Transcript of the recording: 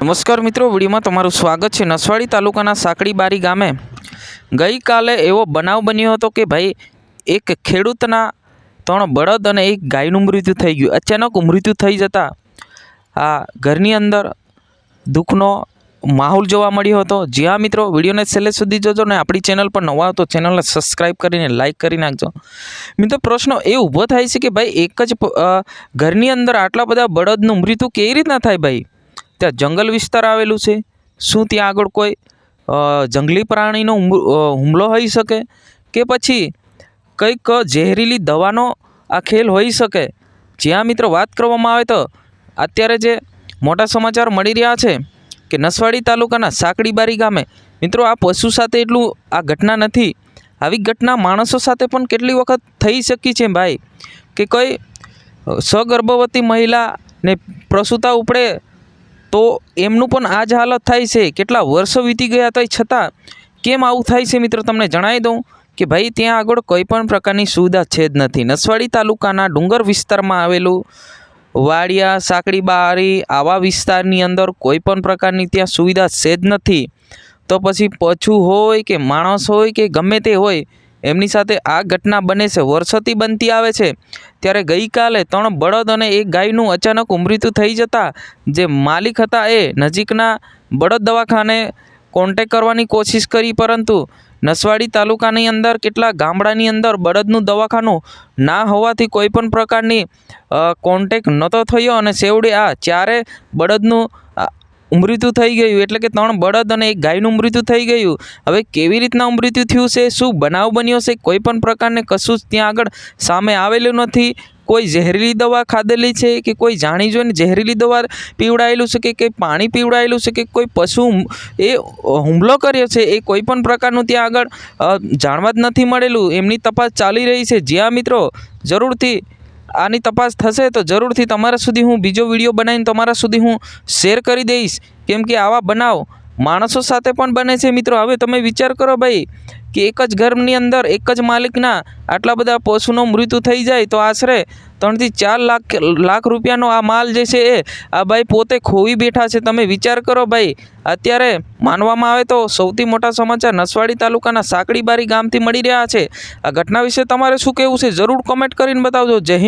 નમસ્કાર મિત્રો, વિડીયોમાં તમારું સ્વાગત છે નસવાડી તાલુકાના સાંકડીબારી ગામે. ગઈકાલે એવો બનાવ બન્યો હતો કે ભાઈ, એક ખેડૂતના ત્રણ બળદ અને એક ગાયનું મૃત્યુ થઈ ગયું. અચાનક મૃત્યુ થઈ જતાં આ ઘરની અંદર દુઃખનો માહોલ જોવા મળ્યો હતો. જ્યાં મિત્રો, વિડીયોને છેલ્લે સુધી જોજો ને આપણી ચેનલ પર નવા તો ચેનલને સબસ્ક્રાઈબ કરીને લાઇક કરી નાખજો. મિત્રો, પ્રશ્ન એ ઊભો થાય છે કે ભાઈ, એક જ ઘરની અંદર આટલા બધા બળદનું મૃત્યુ કેવી રીતના થાય ભાઈ? ત્યાં જંગલ વિસ્તાર આવેલું છે. શું ત્યાં આગળ કોઈ જંગલી પ્રાણીનો હુમલો હોઈ શકે? કે પછી કંઈક ઝેરીલી દવાનો આ ખેલ હોઈ શકે? જ્યાં મિત્રો વાત કરવામાં આવે તો અત્યારે જે મોટા સમાચાર મળી રહ્યા છે કે નસવાડી તાલુકાના સાંકડીબારી ગામે, મિત્રો આ પશુ સાથે એટલું આ ઘટના નથી. આવી ઘટના માણસો સાથે પણ કેટલી વખત થઈ શકી છે ભાઈ? કે કોઈ સગર્ભવતી મહિલાને પ્રસૂતા ઉપડે તો એમનું પણ આ જ હાલત થાય છે. કેટલા વર્ષો વીતી ગયા તોય છતાં, કેમ આવું થાય છે મિત્રો તમને જણાવી દઉં કે ભાઈ ત્યાં આગળ કોઈ પણ પ્રકારની સુવિધા છે જ નથી. નસવાડી તાલુકાના ડુંગર વિસ્તારમાં આવેલું વાડિયા, સાંકડી બારી આવા વિસ્તારની અંદર કોઈ પણ પ્રકારની ત્યાં સુવિધા છે જ નથી. તો પછી પછું હોય કે માણસ હોય કે ગમે તે હોય એમની સાથે આ ઘટના બને છે. વર્ષોથી બનતી આવે છે. ત્યારે ગઈકાલે ત્રણ બળદ અને એક ગાયનું અચાનક મૃત્યુ થઈ જતાં જે માલિક હતા એ નજીકના બળદ દવાખાને કોન્ટેક કરવાની કોશિશ કરી, પરંતુ નસવાડી તાલુકાની અંદર કેટલા ગામડાની અંદર બળદનું દવાખાનું ના હોવાથી કોઈ પણ પ્રકારની કોન્ટેક નહોતો થયો અને છેવડે આ ચારે બળદનું મૃત્યુ થઈ ગયું, એટલે કે ત્રણ બળદ અને એક ગાયનું મૃત્યુ થઈ ગયું. હવે કેવી રીતના મૃત્યુ થયું છે? શું બનાવ બન્યો છે? કોઈ પણ પ્રકારને કશું જ ત્યાં આગળ સામે આવેલું નથી. કોઈ ઝેરીલી દવા ખાધેલી છે કે કોઈ જાણી જોઈને ઝેરીલી દવા પીવડાયેલું છે કે કંઈ પાણી પીવડાયેલું છે કે કોઈ પશુ એ હુમલો કર્યો છે? એ કોઈ પણ પ્રકારનું ત્યાં આગળ જાણવા જ નથી મળેલું. એમની તપાસ ચાલી રહી છે. જ્યાં મિત્રો, જરૂરથી આની તપાસ થશે તો જરૂરથી તમારા સુધી હું બીજો વીડિયો બનાવીને તમારા સુધી હું શેર કરી દઈશ. કેમ કે આવા બનાવ માણસો સાથે પણ બને છે મિત્રો. હવે તમે વિચાર કરો ભાઈ, કે એક જ ઘરની અંદર એક જ માલિકના આટલા બધા પશુનો મૃત્યુ થઈ જાય તો આશરે ત્રણથી ચાર લાખ લાખ રૂપિયાનો આ માલ જે છે એ આ ભાઈ પોતે ખોવી બેઠા છે. તમે વિચાર કરો ભાઈ, અત્યારે માનવામાં આવે તો સૌથી મોટા સમાચાર નસવાડી તાલુકાના સાંકડીબારી ગામથી મળી રહ્યા છે. આ ઘટના વિશે તમારે શું કહેવું છે? જરૂર કોમેન્ટ કરીને બતાવજો. જય